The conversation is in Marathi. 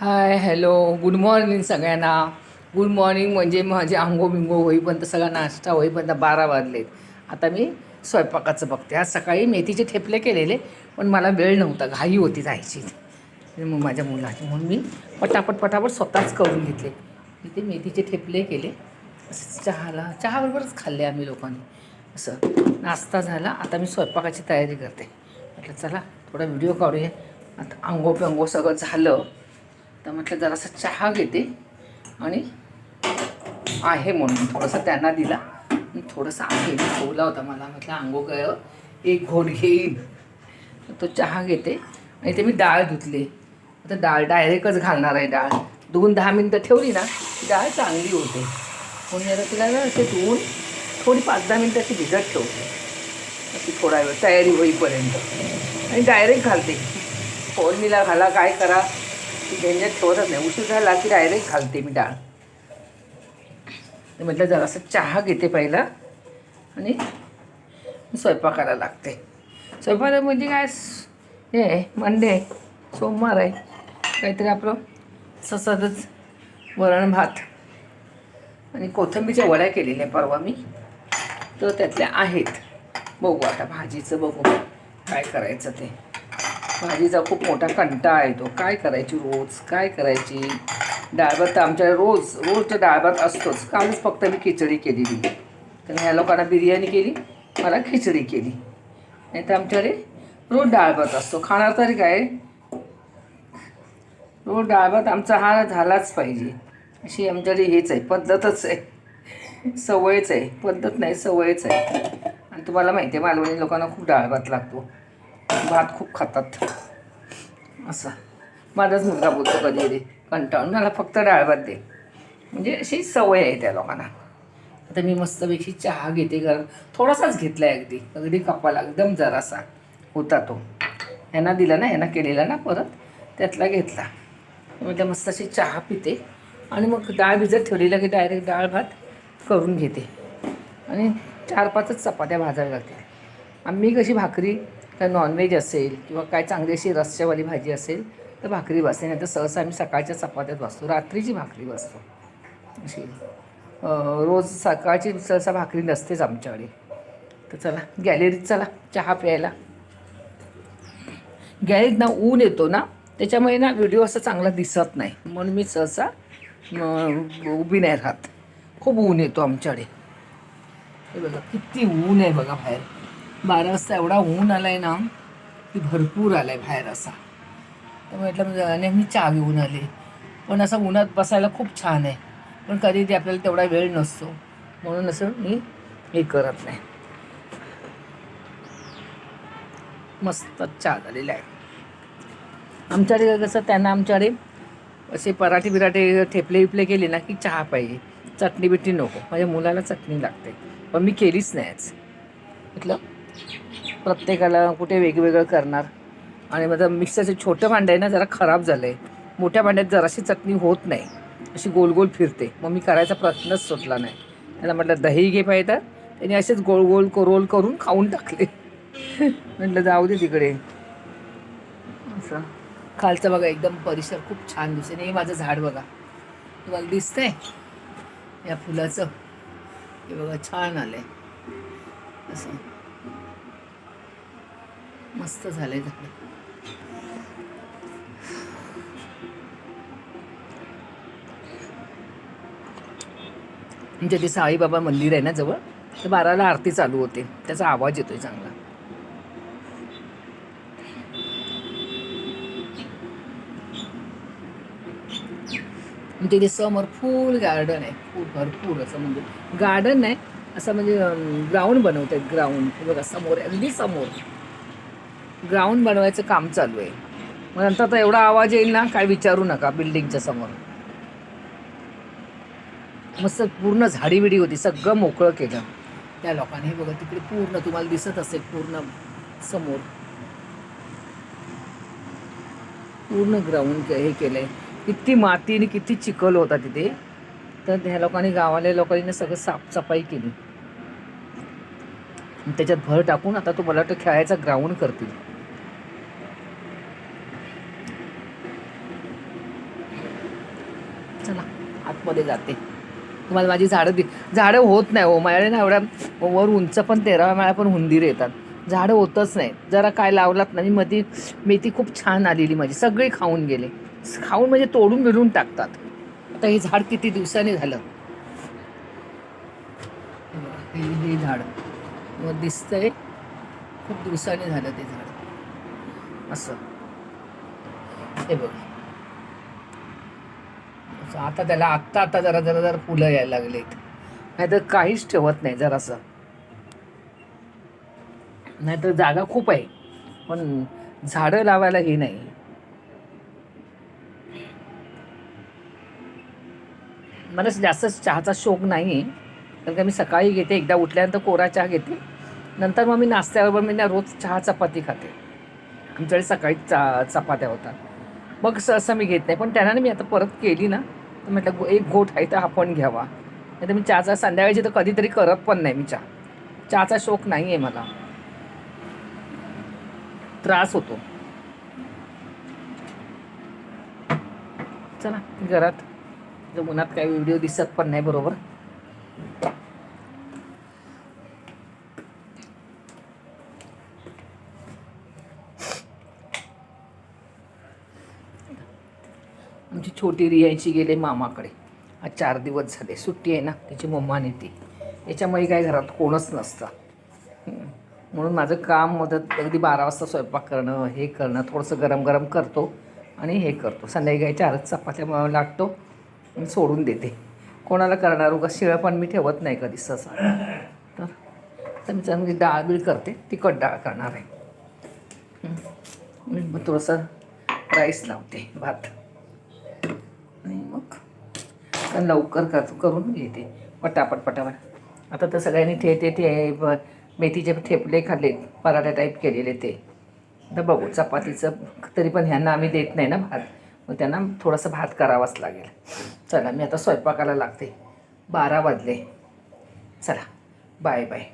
हाय हॅलो गुड मॉर्निंग सगळ्यांना. गुड मॉर्निंग म्हणजे माझे आंघो बिंगो होईपर्यंत सगळा नाश्ता होईपर्यंत बारा वाजलेत. आता मी स्वयंपाकाचं बघते. आज सकाळी मेथीचे ठेपले केलेले पण मला वेळ नव्हता. घाई होती जायची. मग माझ्या मुलाची म्हणून मी पटापट पटापट स्वतःच करून घेतले. इथे मेथीचे ठेपले केले. असं चहाला चहाबरोबरच खाल्ले आम्ही लोकांनी. असं नाश्ता झाला. आता मी स्वयंपाकाची तयारी करते. म्हटलं चला थोडा व्हिडिओ काढूया. आता आंघो पिंगो सगळं झालं. तर म्हटलं जरासा चहा घेते. आणि आहे म्हणून थोडंसं त्यांना दिला. थोडंसं आहे. मी ठेवला होता मला. म्हटलं आंघो काय एक घोट घेईन. तो चहा घेते. आणि ते मी डाळ धुतली. आता डाळ डायरेक्टच घालणार आहे डाळ. धुवून दहा मिनटं ठेवली ना डाळ चांगली होते. म्हणून आता तिला ना ते धुवून थोडी पाच दहा मिनटं अशी भिजत ठेवते. अशी थोडा वेळ तयारी होईपर्यंत. आणि डायरेक्ट घालते. फोडणीला घाला काय करा. ती झंझट ठेवतच नाही उशीर झाला की डायरेक्ट घालते मी डाळ. म्हटलं जरासं चहा घेते पहिला आणि स्वयंपाकाला लागते. स्वयंपाक म्हणजे काय? हे आहे मंडे आहे सोमवार आहे. काहीतरी आपलं ससदच वरण भात आणि कोथंबीच्या वड्या केलेल्या आहे परवा मी. तर त्यातल्या आहेत. बघू आता भाजीचं बघू काय करायचं ते. भाजीचा खूप मोठा कंटाळा आहे तो. काय करायची रोज? काय करायची? डाळभात तर आमच्या रोज रोज तर डाळभात असतोच. कालच फक्त मी खिचडी केलेली. कारण ह्या लोकांना बिर्याणी केली मला खिचडी केली. नाही तर आमच्याकडे रोज डाळभात असतो. खाणार तरी काय? रोज डाळभात आमचा हा झालाच पाहिजे. अशी आमच्याकडे हेच आहे. पद्धतच आहे. सवयच आहे. पद्धत नाही सवयच आहे. आणि तुम्हाला माहिती आहे मालवणी लोकांना खूप डाळभात लागतो. भात खूप खातात. असं. माझाच मुलगा बोलतो कधी कधी कंटाळून. मला फक्त डाळ भात दे. म्हणजे अशी सवय आहे त्या लोकांना. आता मी मस्तपैकी चहा घेते गरम थोडासाच घेतला आहे अगदी. अगदी कपाला एकदम जरासा होता तो. ह्यांना दिला ना ह्यांना केलेला ना परत त्यातला घेतला. म्हणजे मस्त अशी चहा पिते. आणि मग डाळ भिजत ठेवलेला की डायरेक्ट डाळ भात करून घेते. आणि चार पाचच चपात्या भाजाव्या लागतील. आम्ही कशी भाकरी काय नॉनव्हेज असेल किंवा काय चांगली अशी रस्स्यावाली भाजी असेल तर भाकरी बसते नाही तर सहसा आम्ही सकाळच्या चपात्यात बसतो. रात्रीची भाकरी बसतो. अशी. रोज सकाळची सहसा भाकरी नसतेच आमच्याकडे. तर चला गॅलरीत चला चहा प्यायला. गॅलरीत ना ऊन येतो ना त्याच्यामुळे ना व्हिडिओ असा चांगला दिसत नाही. म्हणून मी सहसा उभी नाही राहत. खूप ऊन येतो आमच्याकडे. हे बघा किती ऊन आहे बघा बाहेर. बारा वाजता एवढा ऊन आला आहे ना की भरपूर आला आहे बाहेर असा. तर म्हटलं म्हणजे नेहमी चहा घेऊन आले. पण असं उन्हात बसायला खूप छान आहे. पण कधी ते आपल्याला तेवढा वेळ नसतो. म्हणून असं मी हे करत नाही. मस्त चहा झालेला आहे. आमच्याकडे कसं त्यांना आमच्याकडे असे पराठे बिराठे ठेपले विपले केले ना की चहा पाहिजे. चटणी बिटणी नको. माझ्या मुलाला चटणी लागते. पण मी केलीच नाही आज. म्हटलं प्रत्येकाला कुठे वेगवेगळं करणार. आणि माझं मिक्सरचं छोटं भांडं आहे ना जरा खराब झालं. आहे मोठ्या भांड्यात जराशी चटणी होत नाही. अशी गोल गोल फिरते. मग मी करायचा प्रश्नच सुटला नाही. त्याला म्हटलं दही घे पाहिजे तर. त्याने असेच गोल गोल रोल करून खाऊन टाकले. म्हटलं जाऊ दे तिकडे. असं. खालचं बघा एकदम परिसर खूप छान दिसते आणि हे माझं झाड बघा. तुम्हाला दिसतंय? या फुलाचं. हे बघा छान आलं आहे असं. मस्त झालंय झालं. म्हणजे ते साईबाबा मंदिर आहे ना जवळ तर बाराला आरती चालू होते. त्याचा आवाज येतोय चांगला. म्हणजे ते समोर फुल गार्डन आहे. फुल भरपूर असं म्हणजे गार्डन नाही असं म्हणजे ग्राउंड बनवत आहेत ग्राउंड बघा समोर अगदी समोर. ग्राउंड बनवायचं काम चालू आहे. मग नंतर तर एवढा आवाज येईल ना काय विचारू नका बिल्डिंगच्या समोर. मस्त पूर्ण झाडी बिडी होती सगळं मोकळं केलं. त्या लोकांनी हे बघा तिकडे पूर्ण तुम्हाला दिसत असेल पूर्ण समोर. पूर्ण ग्राउंड हे केलं आहे किती माती आणि किती चिखल होता तिथे. तर ह्या लोकांनी गावाल्या लोकांनी सगळं साफसफाई केली. आणि त्याच्यात भर टाकून आता तो मला वाटतं खेळायचा ग्राउंड करतील चला आतमध्ये जाते. तुम्हाला माझी झाडं दि झाडं होत नाही हो. माझ्याकडे ना एवढ्या वर उंच पण तेराव्या माळ्या पण हुंदीर येतात. झाडं होतच नाही. जरा काय लावलात नाही मी ती मेथी खूप छान आलेली माझी. सगळी खाऊन गेले. खाऊन म्हणजे तोडून बिडून टाकतात. आता हे झाड किती दिवसांनी झालं? हे झाड. मग दिसतंय? खूप दिवसांनी झालं ते झाड. असं. हे बघ. आता त्याला आत्ता आता जरा जरा जरा फुलं यायला लागलेत. नाहीतर काहीच ठेवत नाही जरासं. नाहीतर जागा खूप आहे. पण झाडं लावायला हे नाही. मला जास्त चहाचा शौक नाही. आहे कारण का मी सकाळी घेते एकदा उठल्यानंतर कोरा चहा घेते. नंतर मग मी नाश्त्याबरोबर मी ना रोज चहा चपाती खाते. आमच्याकडे सकाळी चा चपात्या होतात. मग असं असं मी घेत नाही. पण त्यानं मी आता परत केली ना तर म्हटलं गो- एक घोट आहे तर हा पण घ्यावा. नाही तर मी चहाचा संध्याकाळची तर कधीतरी करत पण नाही मी चहा. चहाचा शौक नाही आहे मला. त्रास होतो. चला घरात तर उन्हात काही व्हिडिओ दिसत पण नाही बरोबर? आमची छोटी रियाची गेले मामाकडे. आज चार दिवस झाले सुट्टी आहे ना तिची मम्मा नेते याच्यामुळे काय घरात कोणच नसतं. म्हणून माझं काम मदत अगदी बारा वाजता स्वयंपाक करणं हे करणं थोडंसं गरम गरम करतो आणि हे करतो. संध्याकाळी चारच चपात्या लागतो आणि सोडून देते. कोणाला करणार उगा शिळं पण मी ठेवत नाही कधी सहसा. तर तर मी चांगली डाळ बीळ करते तिखट डाळ करणार आहे. मग थोडंसं राईस लावते भात. तर लवकर कर करून घेते. पटापट पटापट. आता तर सगळ्यांनी ठे ते ठे मेथीचे ठेपले खाल्ले पराठे टाईप केलेले ते. आता बघू चपातीचं तरी पण ह्यांना आम्ही देत नाही ना भात. मग त्यांना थोडासा भात करावाच लागेल. चला मी आता स्वयंपाकाला लागते. बारा वाजले. चला बाय बाय.